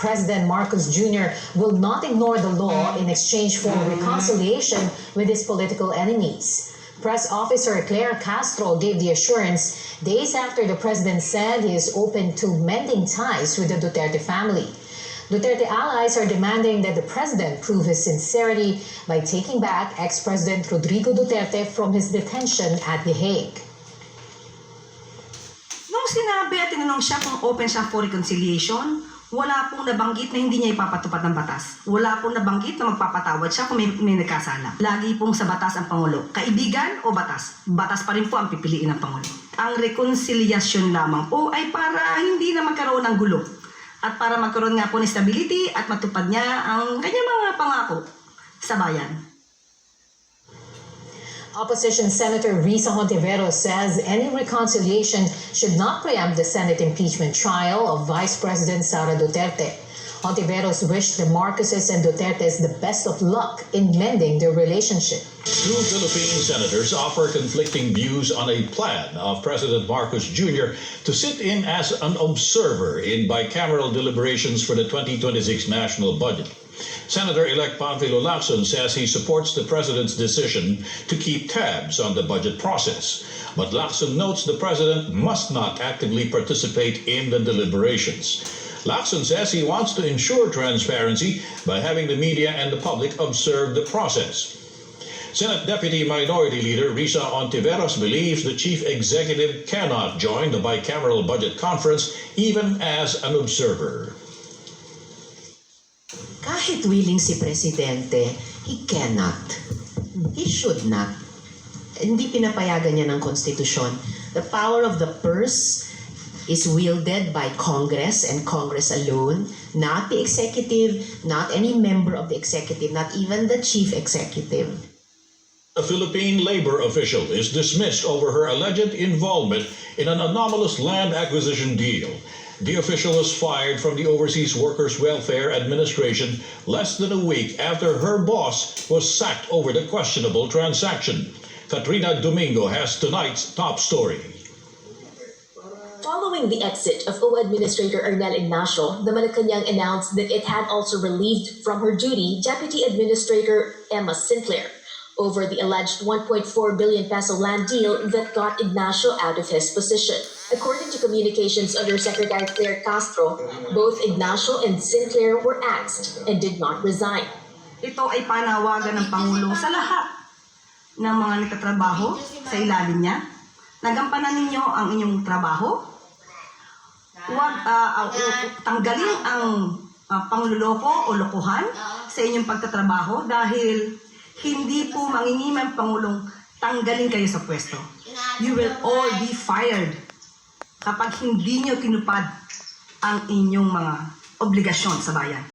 President Marcos Jr. will not ignore the law in exchange for reconciliation with his political enemies. Press officer Claire Castro gave the assurance days after the president said he is open to mending ties with the Duterte family. Duterte allies are demanding that the president prove his sincerity by taking back ex-president Rodrigo Duterte from his detention at The Hague. Nung sinabi at tinanong siya kung open siya for reconciliation, wala pong nabanggit na hindi niya ipapatupad ng batas. Wala pong nabanggit na magpapatawad siya kung may, may nagkasala. Lagi pong sa batas ang Pangulo. Kaibigan o batas? Batas pa rin po ang pipiliin ng Pangulo. Ang reconciliation lamang po ay para hindi na magkaroon ng gulo. At para magkaroon nga po ng stability at matupad niya ang kanyang mga pangako sa bayan. Opposition Senator Risa Hontiveros says any reconciliation should not preempt the Senate impeachment trial of Vice President Sara Duterte. Hontiveros wished the Marcoses and Dutertes the best of luck in mending their relationship. Two Philippine senators offer conflicting views on a plan of President Marcos Jr. to sit in as an observer in bicameral deliberations for the 2026 national budget. Senator-elect Panfilo Lacson says he supports the president's decision to keep tabs on the budget process. But Lacson notes the president must not actively participate in the deliberations. Lacson says he wants to ensure transparency by having the media and the public observe the process. Senate Deputy Minority Leader Risa Ontiveros believes the chief executive cannot join the bicameral budget conference even as an observer. Kahit willing si Presidente, he cannot. He should not. Hindi pinapayagan niya ng konstitusyon. The power of the purse is wielded by Congress and Congress alone, not the executive, not any member of the executive, not even the chief executive. A Philippine labor official is dismissed over her alleged involvement in an anomalous land acquisition deal. The official was fired from the Overseas Workers Welfare Administration less than a week after her boss was sacked over the questionable transaction. Katrina Domingo has tonight's top story. Following the exit of O Administrator Ernel Ignacio, the Malacanang announced that it had also relieved from her duty Deputy Administrator Emma Sinclair over the alleged 1.4 billion peso land deal that got Ignacio out of his position. According to Communications Undersecretary Claire Castro, both Ignacio and Sinclair were axed and did not resign. Ito ay panawagan ng Pangulo sa lahat ng mga nagtatrabaho sa ilalim niya. Nagampanan ninyo ang inyong trabaho. Huwag ah, ah, u- tanggalin ang ah, pangluloko o lokohan sa inyong pagtatrabaho dahil hindi po mangingimang Pangulong tanggalin kayo sa pwesto. You will all be fired kapag hindi nyo tinupad ang inyong mga obligasyon sa bayan.